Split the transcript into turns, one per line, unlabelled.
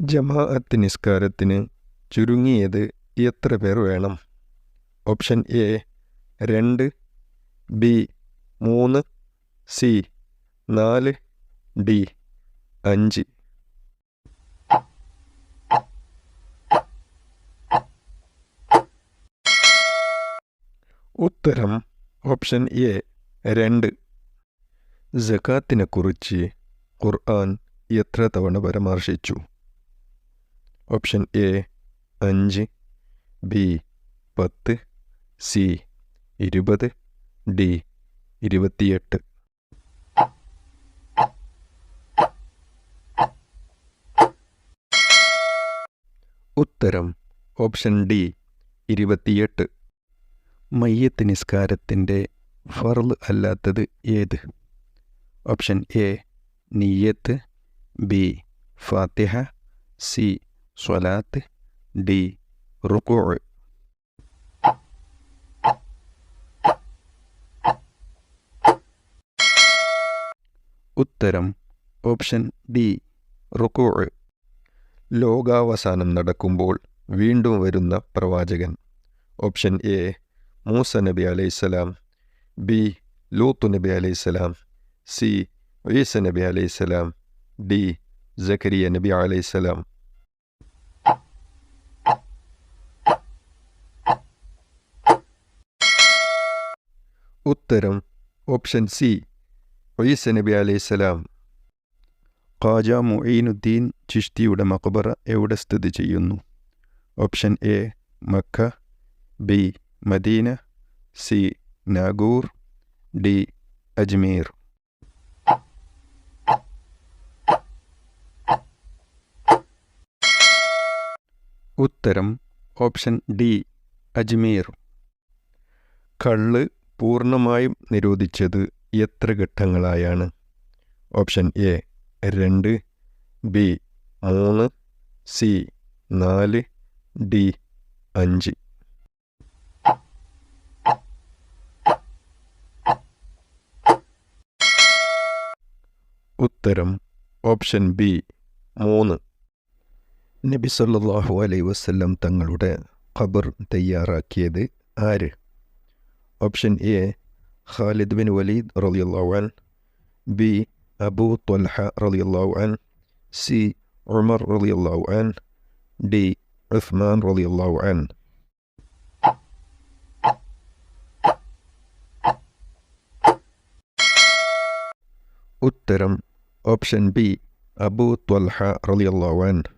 ജമാഅത്ത് നിസ്കാരത്തിന് ചുരുങ്ങിയത് എത്ര പേർ വേണം? ഓപ്ഷൻ എ രണ്ട് ബി മൂന്ന് സി നാല് ഡി അഞ്ച്. ഉത്തരം ഓപ്ഷൻ എ രണ്ട്. ജക്കാത്തിനെക്കുറിച്ച് ഖുർആൻ എത്ര തവണ പരാമർശിച്ചു? ഓപ്ഷൻ എ അഞ്ച്. ബി പത്ത്. സി ഇരുപത്. ഡി ഇരുപത്തിയെട്ട്. ഉത്തരം ഓപ്ഷൻ ഡി ഇരുപത്തിയെട്ട്. മയ്യത്ത് നിസ്കാരത്തിന്റെ ഫർൾ അല്ലാത്തത് ഏത്? ഓപ്ഷൻ എ നിയ്യത്ത് ബി ഫാത്തിഹ. സി സ്വലാത്ത് ഡി റുക്കു ഉത്തരം ഓപ്ഷൻ ഡി റുക്കു ലോകാവസാനം നടക്കുമ്പോൾ വീണ്ടും വരുന്ന പ്രവാചകൻ. ഓപ്ഷൻ എ മൂസ നബി അലൈസലാം ബി ലൂത്ത് നബി അലൈസലാം സി ഈസ നബി അലൈസലാം ഡി ജക്കരിയ നബി അലൈഹിസ്സലാം ഉത്തരം ഓപ്ഷൻ സി ഒയ്സ് നബി അലൈഹിസ്സലാം ഖാജ മുഈനുദ്ദീൻ ചിഷ്തിയുടെ മക്ബറ എവിടെ സ്ഥിതി ചെയ്യുന്നു? Option A Mecca B Medina C Nagore D Ajmer. ഉത്തരം ഓപ്ഷൻ ഡി അജ്മീർ. കള്ള് പൂർണമായും നിരോധിച്ചത് എത്ര ഘട്ടങ്ങളായാണ്? ഓപ്ഷൻ എ രണ്ട് ബി മൂന്ന് സി നാല് ഡി അഞ്ച്. ഉത്തരം ഓപ്ഷൻ ബി മൂന്ന്. നബി സല്ലാഹു അലൈഹി വസല്ലം തങ്ങളുടെ ഖബർ തയ്യാറാക്കിയത് ആര്? اوبشن A خالد بن وليد رضي الله عنه B أبو طلحة رضي الله عنه C عمر رضي الله عنه D عثمان رضي الله عنه اوبشن بي ابو طلحة رضي الله عنه